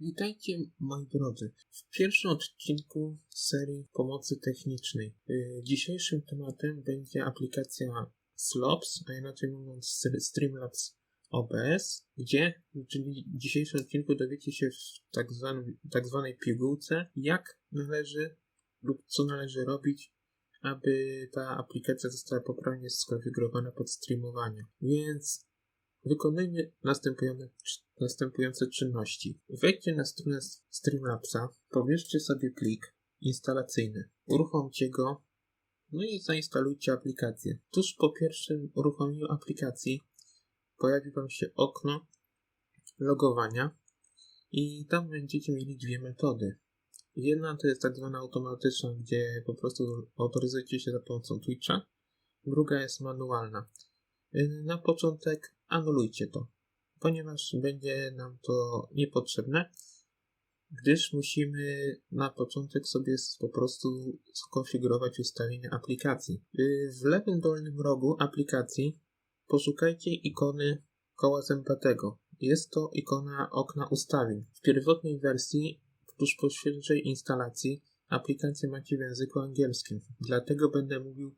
Witajcie moi drodzy w pierwszym odcinku serii pomocy technicznej. Yy, Dzisiejszym tematem będzie aplikacja Slops, a inaczej mówiąc Streamlabs OBS, gdzie w dzisiejszym odcinku dowiecie się w tak, zwanym, tak zwanej pigułce, jak należy lub co należy robić, aby ta aplikacja została poprawnie skonfigurowana pod streamowanie. Więc wykonujmy następujące, następujące czynności. Wejdźcie na stronę Streamlabsa, pobierzcie sobie plik instalacyjny, uruchomcie go, no i zainstalujcie aplikację. Tuż po pierwszym uruchomieniu aplikacji pojawi Wam się okno logowania i tam będziecie mieli dwie metody. Jedna to jest tak zwana automatyczna, gdzie po prostu autoryzujecie się za pomocą Twitcha. Druga jest manualna. Na początek anulujcie to, ponieważ będzie nam to niepotrzebne, gdyż musimy na początek sobie po prostu skonfigurować ustawienia aplikacji. W lewym dolnym rogu aplikacji poszukajcie ikony koła zębatego. Jest to ikona okna ustawień. W pierwotnej wersji, tuż po świeżej instalacji, aplikację macie w języku angielskim. Dlatego będę mówił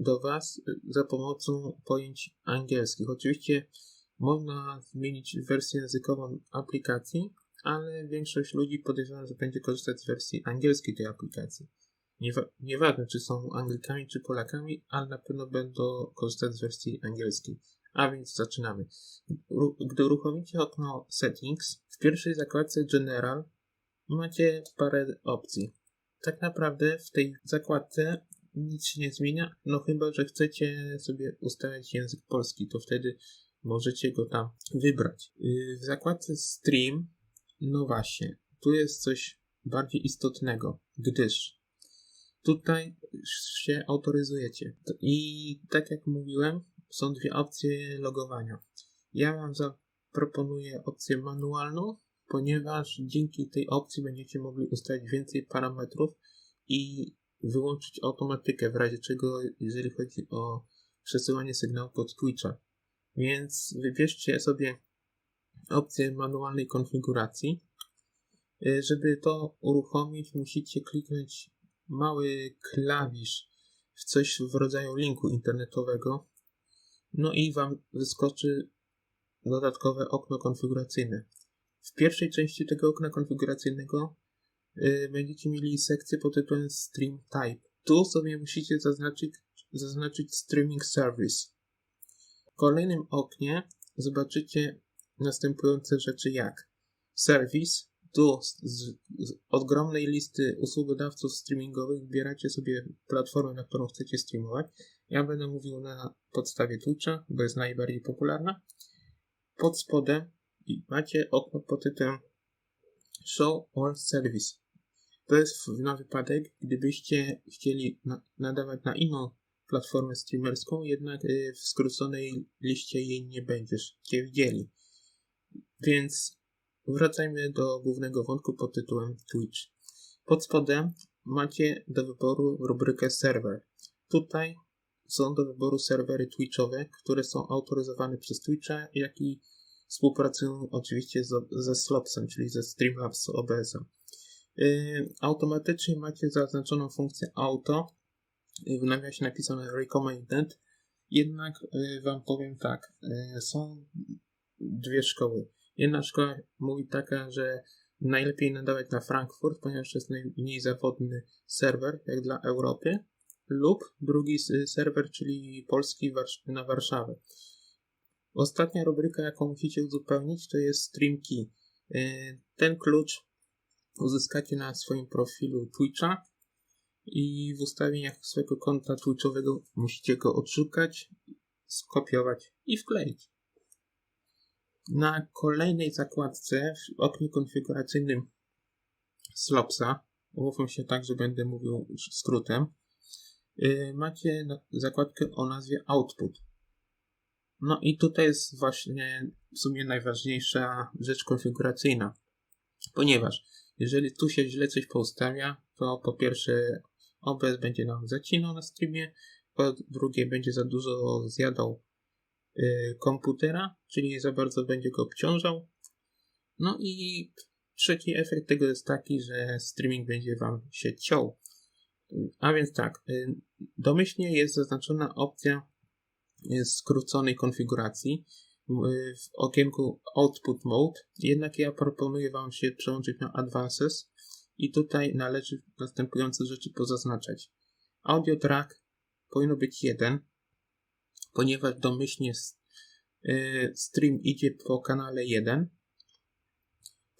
do Was za pomocą pojęć angielskich. Oczywiście można zmienić wersję językową aplikacji, ale większość ludzi podejrzewa, że będzie korzystać z wersji angielskiej tej aplikacji. Niewa- nieważne, czy są Anglikami, czy Polakami, ale na pewno będą korzystać z wersji angielskiej. A więc zaczynamy. Gdy uruchomicie okno Settings, w pierwszej zakładce General macie parę opcji. Tak naprawdę w tej zakładce nic się nie zmienia, no chyba, że chcecie sobie ustawiać język polski, to wtedy możecie go tam wybrać. W zakładce Stream, no właśnie, tu jest coś bardziej istotnego, gdyż tutaj się autoryzujecie. I tak jak mówiłem, są dwie opcje logowania. Ja Wam zaproponuję opcję manualną, ponieważ dzięki tej opcji będziecie mogli ustawić więcej parametrów i wyłączyć automatykę, w razie czego, jeżeli chodzi o przesyłanie sygnału pod Twitcha. Więc wybierzcie sobie opcję manualnej konfiguracji. Żeby to uruchomić, musicie kliknąć mały klawisz w coś w rodzaju linku internetowego. No i Wam wyskoczy dodatkowe okno konfiguracyjne. W pierwszej części tego okna konfiguracyjnego będziecie mieli sekcję pod tytułem Stream Type. Tu sobie musicie zaznaczyć, zaznaczyć Streaming Service. W kolejnym oknie zobaczycie następujące rzeczy jak Service. Tu z, z, z ogromnej listy usługodawców streamingowych wybieracie sobie platformę, na którą chcecie streamować. Ja będę mówił na podstawie Twitcha, bo jest najbardziej popularna. Pod spodem macie okno pod tytułem Show or Service. To jest na wypadek, gdybyście chcieli na, nadawać na inną platformę streamerską, jednak y, w skróconej liście jej nie będziecie widzieli. Więc wracajmy do głównego wątku pod tytułem Twitch. Pod spodem macie do wyboru rubrykę serwer. Tutaj są do wyboru serwery Twitchowe, które są autoryzowane przez Twitcha, jak i współpracują oczywiście z, ze Slopsem, czyli ze Streamlabs OBS-em. Yy, automatycznie macie zaznaczoną funkcję auto, w nawiasie napisane recommended, jednak yy, Wam powiem tak, są dwie szkoły. Jedna szkoła mówi taka, że najlepiej nadawać na Frankfurt, ponieważ jest najmniej zawodny serwer, jak dla Europy, lub drugi serwer, czyli polski na Warszawę. Ostatnia rubryka, jaką musicie uzupełnić, to jest Stream Key. Ten klucz uzyskacie na swoim profilu Twitcha i w ustawieniach swojego konta Twitchowego musicie go odszukać, skopiować i wkleić. Na kolejnej zakładce w oknie konfiguracyjnym Slopsa, umówmy się tak, że będę mówił skrótem, yy, macie zakładkę o nazwie Output. No i tutaj jest właśnie w sumie najważniejsza rzecz konfiguracyjna, ponieważ jeżeli tu się źle coś poustawia, to po pierwsze OBS będzie nam zacinał na streamie, po drugie będzie za dużo zjadał yy, komputera, czyli za bardzo będzie go obciążał No i trzeci efekt tego jest taki, że streaming będzie Wam się ciął. A więc tak, y, domyślnie jest zaznaczona opcja y, skróconej konfiguracji y, w okienku Output Mode, jednak ja proponuję Wam się przełączyć na Advances i tutaj należy następujące rzeczy pozaznaczać. Audio track powinno być jeden, ponieważ domyślnie stream idzie po kanale 1.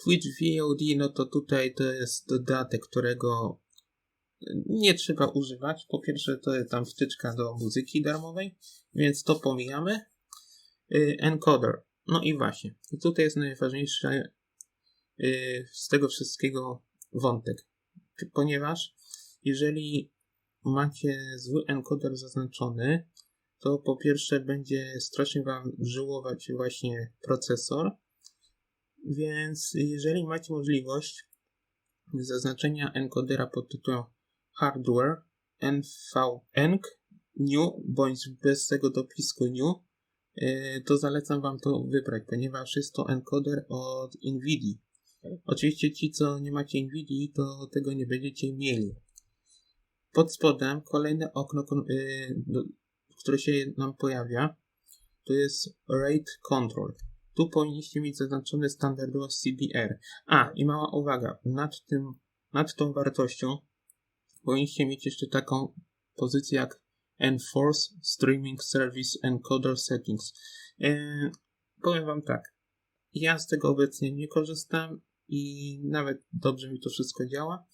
Twitch VOD, no to tutaj to jest dodatek, którego nie trzeba używać. Po pierwsze, to jest tam wtyczka do muzyki darmowej, więc to pomijamy. Y, encoder. No i właśnie. I tutaj jest najważniejszy y, z tego wszystkiego wątek. Ponieważ jeżeli macie zły encoder zaznaczony, to po pierwsze będzie strasznie Wam żyłować właśnie procesor. Więc jeżeli macie możliwość zaznaczenia encodera pod tytułem hardware NVENC new bądź bez tego dopisku new, to zalecam Wam to wybrać, ponieważ jest to encoder od NVIDIA. Oczywiście ci, co nie macie NVIDIA, to tego nie będziecie mieli. Pod spodem kolejne okno, y, które się nam pojawia, to jest Rate Control. Tu powinniście mieć zaznaczony standardowo CBR. A, i mała uwaga, nad tym, nad tą wartością powinniście mieć jeszcze taką pozycję jak Enforce Streaming Service Encoder Settings. Eee, powiem Wam tak. Ja z tego obecnie nie korzystam i nawet dobrze mi to wszystko działa,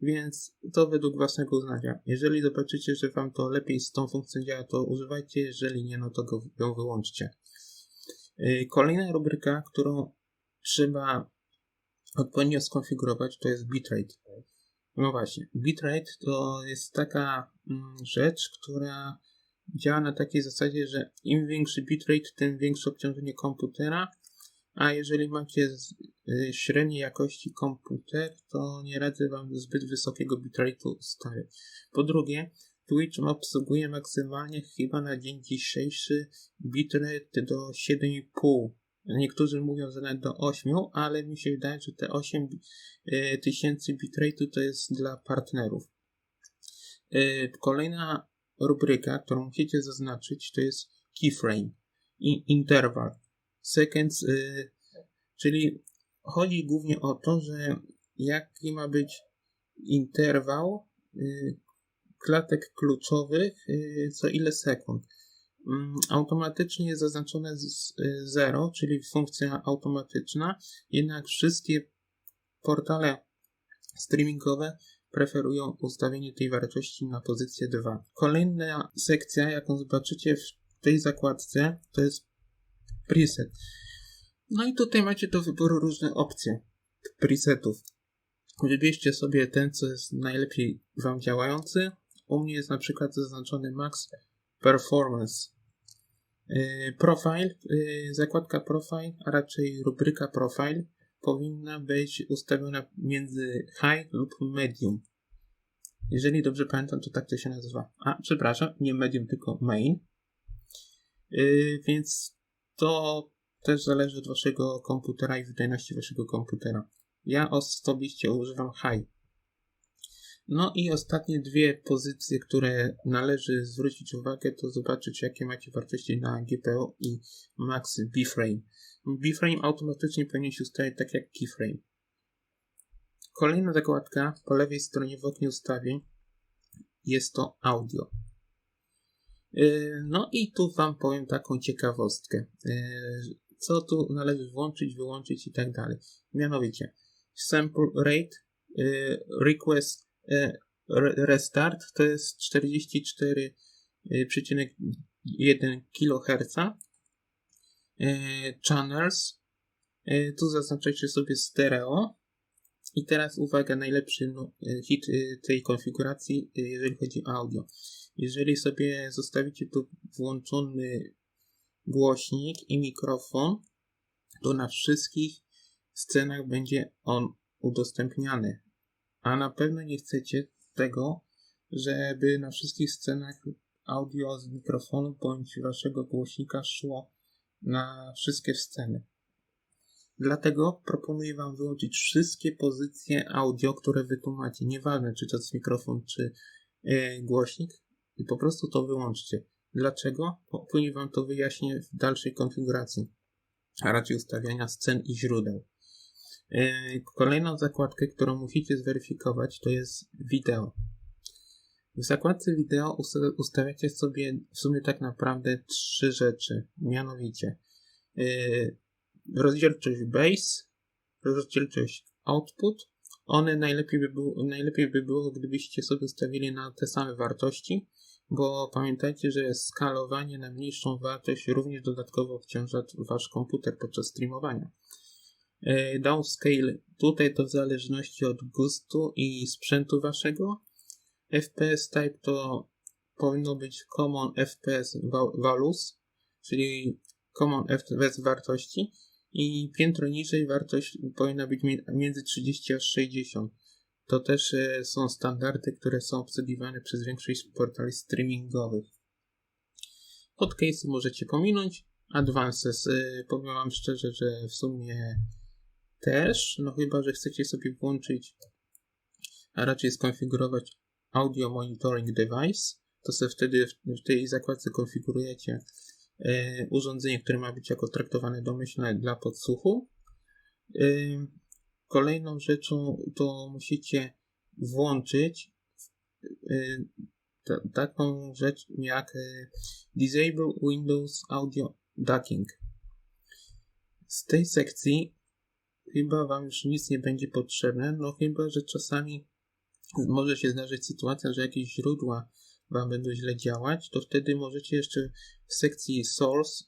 więc to według własnego uznania. Jeżeli zobaczycie, że Wam to lepiej z tą funkcją działa, to używajcie, jeżeli nie, no to go, ją wyłączcie. Eee, kolejna rubryka, którą trzeba odpowiednio skonfigurować, to jest bitrate. No właśnie, bitrate to jest taka rzecz, która działa na takiej zasadzie, że im większy bitrate, tym większe obciążenie komputera, a jeżeli macie y, średniej jakości komputer, to nie radzę Wam zbyt wysokiego bitrate'u stawiać. Po drugie, Twitch obsługuje maksymalnie chyba na dzień dzisiejszy bitrate do 7,5 Niektórzy mówią, że nawet do 8, ale mi się wydaje, że te 8 e, tysięcy bitrate'u to jest dla partnerów. E, kolejna rubryka, którą musicie zaznaczyć, to jest keyframe i interval. Seconds, e, czyli chodzi głównie o to, że jaki ma być interwał klatek kluczowych co ile sekund. Mm, automatycznie jest zaznaczone 0, y, czyli funkcja automatyczna, jednak wszystkie portale streamingowe preferują ustawienie tej wartości na pozycję 2. Kolejna sekcja, jaką zobaczycie w tej zakładce, to jest preset. No i tutaj macie do wyboru różne opcje presetów. Wybierzcie sobie ten, co jest najlepiej Wam działający. U mnie jest na przykład zaznaczony Max Performance. Y, profile, y, zakładka profile, a raczej rubryka profile powinna być ustawiona między high lub medium. Jeżeli dobrze pamiętam, to tak to się nazywa. A, przepraszam, nie medium, tylko main. Yy, więc to też zależy od waszego komputera i wydajności waszego komputera. Ja osobiście używam high. No i ostatnie dwie pozycje, które należy zwrócić uwagę, to zobaczyć, jakie macie wartości na GPU i max B-frame. B-frame automatycznie powinien się ustawić tak jak keyframe. Kolejna zakładka po lewej stronie w oknie ustawień jest to audio. Yy, no i tu Wam powiem taką ciekawostkę. Yy, co tu należy włączyć, wyłączyć i tak dalej. Mianowicie sample rate, yy, request E, restart to jest 44,1 kHz. E, channels. E, tu zaznaczajcie sobie stereo. I teraz uwaga, najlepszy hit tej konfiguracji, jeżeli chodzi o audio. Jeżeli sobie zostawicie tu włączony głośnik i mikrofon, to na wszystkich scenach będzie on udostępniany a na pewno nie chcecie tego, żeby na wszystkich scenach audio z mikrofonu bądź waszego głośnika szło na wszystkie sceny. Dlatego proponuję Wam wyłączyć wszystkie pozycje audio, które Wy tu macie. Nieważne, czy to jest mikrofon, czy yy, głośnik. I po prostu to wyłączcie. Dlaczego? Później Wam to wyjaśnię w dalszej konfiguracji, a raczej ustawiania scen i źródeł. Yy, kolejną zakładkę, którą musicie zweryfikować, to jest wideo. W zakładce wideo ustawiacie sobie w sumie tak naprawdę trzy rzeczy. Mianowicie yy, rozdzielczość base, rozdzielczość output. One najlepiej by, było, najlepiej by było, gdybyście sobie ustawili na te same wartości, bo pamiętajcie, że skalowanie na mniejszą wartość również dodatkowo obciąża wasz komputer podczas streamowania. Yy, downscale tutaj to w zależności od gustu i sprzętu waszego. FPS type to powinno być common FPS values, czyli common FPS wartości i piętro niżej wartość powinna być między 30 a 60. To też e, są standardy, które są obsługiwane przez większość portali streamingowych. Podcase możecie pominąć. Advances, e, powiem Wam szczerze, że w sumie też, no chyba, że chcecie sobie włączyć, a raczej skonfigurować Audio Monitoring Device, to sobie wtedy w tej zakładce konfigurujecie e, urządzenie, które ma być jako traktowane domyślne dla podsłuchu. E, kolejną rzeczą to musicie włączyć e, taką rzecz jak Disable Windows Audio Ducking. Z tej sekcji chyba Wam już nic nie będzie potrzebne, no chyba, że czasami może się zdarzyć sytuacja, że jakieś źródła Wam będą źle działać, to wtedy możecie jeszcze w sekcji Source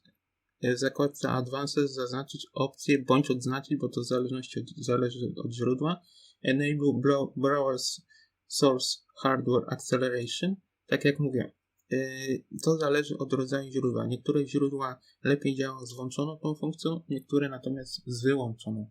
w zakładce Advanced zaznaczyć opcję bądź odznaczyć, bo to w zależności od, zależy od źródła. Enable Browser Source Hardware Acceleration. Tak jak mówię, yy, to zależy od rodzaju źródła. Niektóre źródła lepiej działają z włączoną tą funkcją, niektóre natomiast z wyłączoną.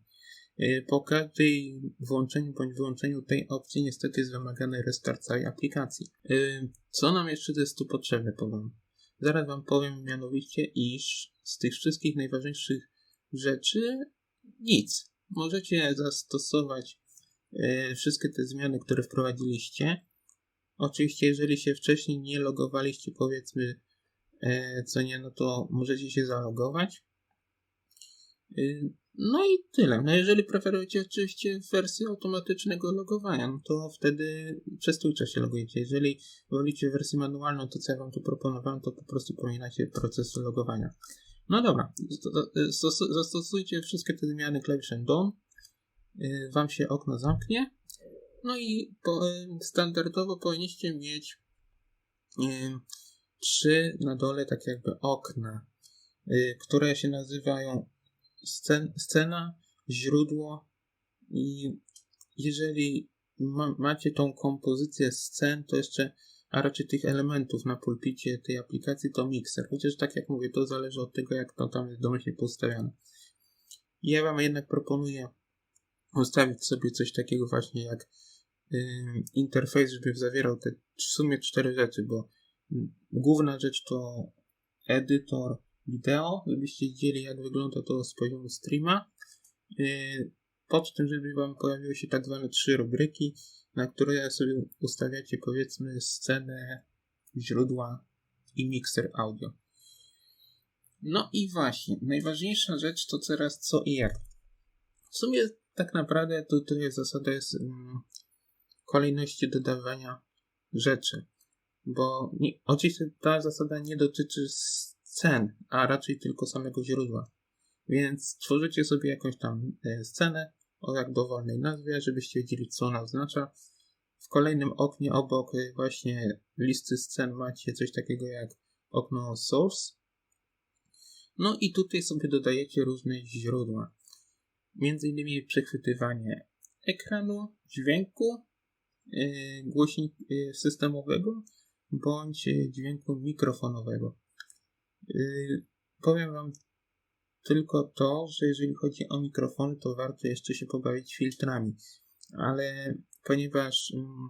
Y, po każdej włączeniu bądź wyłączeniu tej opcji niestety jest wymagany restart całej aplikacji. Y, co nam jeszcze jest tu potrzebne, powiem. Zaraz Wam powiem mianowicie, iż z tych wszystkich najważniejszych rzeczy nic. Możecie zastosować y, wszystkie te zmiany, które wprowadziliście. Oczywiście, jeżeli się wcześniej nie logowaliście, powiedzmy, co nie, no to możecie się zalogować. No i tyle. No jeżeli preferujecie oczywiście wersję automatycznego logowania, no to wtedy przez Twitcha się logujecie. Jeżeli wolicie wersję manualną, to co ja wam tu proponowałem, to po prostu pominacie proces logowania. No dobra, zastosujcie wszystkie te zmiany klawiszem DOM, y, wam się okno zamknie, no i y, standardowo powinniście mieć y, trzy na dole tak jakby okna, które się nazywają scen, scena, źródło i jeżeli ma, macie tą kompozycję scen, to jeszcze, a raczej tych elementów na pulpicie tej aplikacji, to mikser. Chociaż tak jak mówię, to zależy od tego, jak to tam jest domyślnie postawione. Ja Wam jednak proponuję ustawić sobie coś takiego właśnie jak yy, interfejs, żeby zawierał te w sumie cztery rzeczy, bo główna rzecz to edytor, wideo, żebyście widzieli jak wygląda to z poziomu streama. Yy, pod tym, żeby Wam pojawiły się tak zwane trzy rubryki, na które sobie ustawiacie powiedzmy scenę, źródła i mikser audio. No i właśnie, najważniejsza rzecz to teraz co i jak. W sumie tak naprawdę tutaj zasada jest um, kolejności dodawania rzeczy, bo nie, oczywiście ta zasada nie dotyczy scen, a raczej tylko samego źródła. Więc tworzycie sobie jakąś tam e, scenę o jak dowolnej nazwie, żebyście wiedzieli, co ona oznacza. W kolejnym oknie obok e, właśnie listy scen macie coś takiego jak okno source. No i tutaj sobie dodajecie różne źródła. Między innymi przechwytywanie ekranu, dźwięku, yy, głośnik systemowego bądź dźwięku mikrofonowego. Yy, powiem Wam tylko to, że jeżeli chodzi o mikrofony, to warto jeszcze się pobawić filtrami, ale ponieważ mm,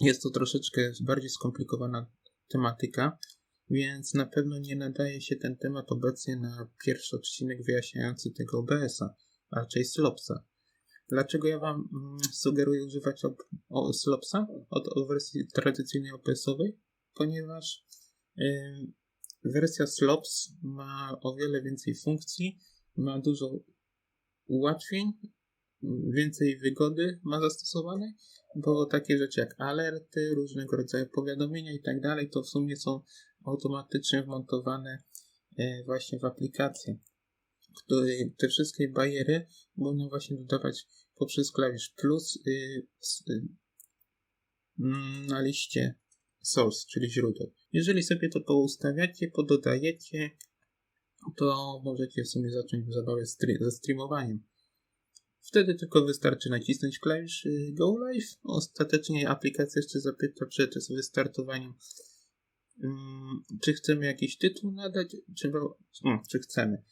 jest to troszeczkę bardziej skomplikowana tematyka, więc na pewno nie nadaje się ten temat obecnie na pierwszy odcinek wyjaśniający tego OBS-a, a raczej Slopsa. Dlaczego ja Wam mm, sugeruję używać op- o, Slopsa od, od wersji tradycyjnej OPS-owej? Ponieważ ym, wersja Slops ma o wiele więcej funkcji, ma dużo ułatwień, więcej wygody ma zastosowanej, bo takie rzeczy jak alerty, różnego rodzaju powiadomienia i tak dalej, to w sumie są automatycznie wmontowane e, właśnie w aplikację. Które, te wszystkie bariery można właśnie dodawać poprzez klawisz plus y, y, mm, na liście source, czyli źródeł. Jeżeli sobie to poustawiacie, pododajecie, to możecie w sumie zacząć zabawę ze streamowaniem. Wtedy tylko wystarczy nacisnąć klawisz y, Go Live. Ostatecznie aplikacja jeszcze zapyta przed wystartowaniem, mm, czy chcemy jakiś tytuł nadać, czy, czy chcemy.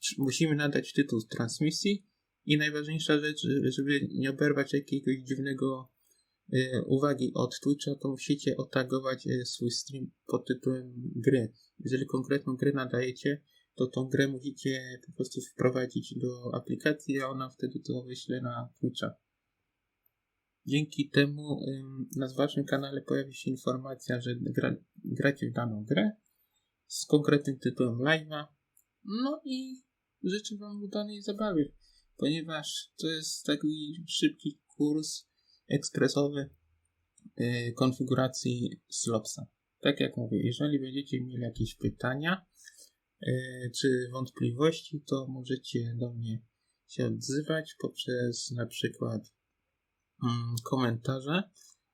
Czy musimy nadać tytuł transmisji i najważniejsza rzecz, żeby nie oberwać jakiegoś dziwnego uwagi od Twitcha, to musicie otagować y, swój stream pod tytułem gry. Jeżeli konkretną grę nadajecie, to tą grę musicie po prostu wprowadzić do aplikacji, a ona wtedy to wyśle na Twitcha. Dzięki temu na waszym kanale pojawi się informacja, że gra, gracie w daną grę z konkretnym tytułem live'a. No i życzę wam udanej zabawy, ponieważ to jest taki szybki kurs ekspresowy yy, konfiguracji Slopsa. Tak jak mówię, jeżeli będziecie mieli jakieś pytania, e, czy wątpliwości, to możecie do mnie się odzywać poprzez na przykład mm, komentarze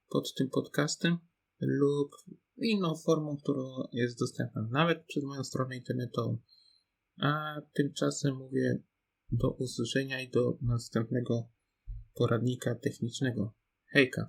pod tym podcastem lub inną formą, która jest dostępna nawet przez moją stronę internetową. A tymczasem mówię do usłyszenia i do następnego poradnika technicznego. Heikka.